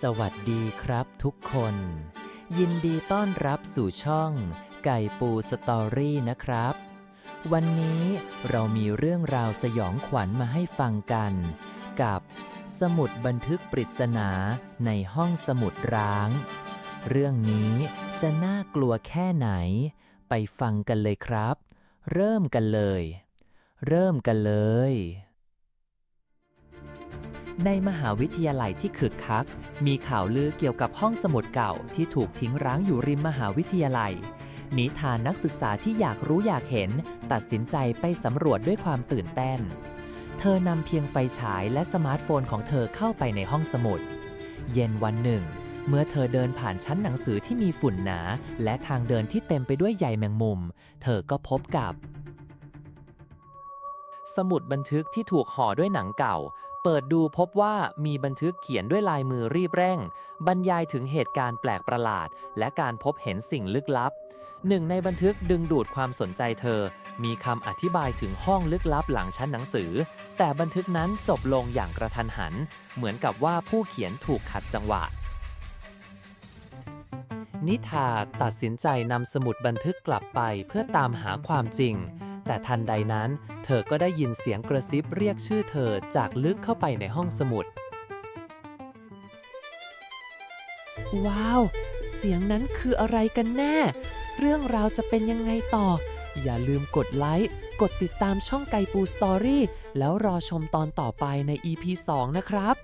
สวัสดีครับทุกคน ยินดีต้อนรับสู่ช่องไก่ปูสตอรี่นะครับ วันนี้เรามีเรื่องราวสยองขวัญมาให้ฟังกัน กับสมุดบันทึกปริศนาในห้องสมุดร้าง เรื่องนี้จะน่ากลัวแค่ไหน ไปฟังกันเลยครับ เริ่มกันเลย เริ่มกันเลย ในมหาวิทยาลัยที่คึกคัก มีข่าวลือเกี่ยวกับห้องสมุดเก่าที่ถูกทิ้งร้างอยู่ริมมหาวิทยาลัย นิทานนักศึกษาที่อยากรู้อยากเห็น ตัดสินใจไปสำรวจด้วยความตื่นเต้น เธอนำเพียงไฟฉายและสมาร์ทโฟนของเธอเข้าไปในห้องสมุด เย็นวันหนึ่ง เมื่อเธอเดินผ่านชั้นหนังสือที่มีฝุ่นหนา และทางเดินที่เต็มไปด้วยใยแมงมุม เธอก็พบกับ สมุดบันทึกที่ถูกห่อด้วยหนังเก่า เปิดดูพบว่ามีบันทึกเขียนด้วยลายมือรีบเร่ง บรรยายถึงเหตุการณ์แปลกประหลาด และการพบเห็นสิ่งลึกลับ หนึ่งในบันทึกดึงดูดความสนใจเธอ มีคำอธิบายถึงห้องลึกลับหลังชั้นหนังสือ แต่บันทึกนั้นจบลงอย่างกระทันหัน เหมือนกับว่าผู้เขียนถูกขัดจังหวะนิทาตัดสินใจนำสมุดบันทึกกลับไปเพื่อตามหาความจริง แต่ทันใดนั้น เธอก็ได้ยินเสียงกระซิบเรียกชื่อเธอจากลึกเข้าไปในห้องสมุด ว้าว เสียงนั้นคืออะไรกันแน่ เรื่องราวจะเป็นยังไงต่อ อย่าลืมกดไลค์ กดติดตามช่องไกปูสตอรี่แล้วรอชมตอนต่อไปใน EP 2 นะครับ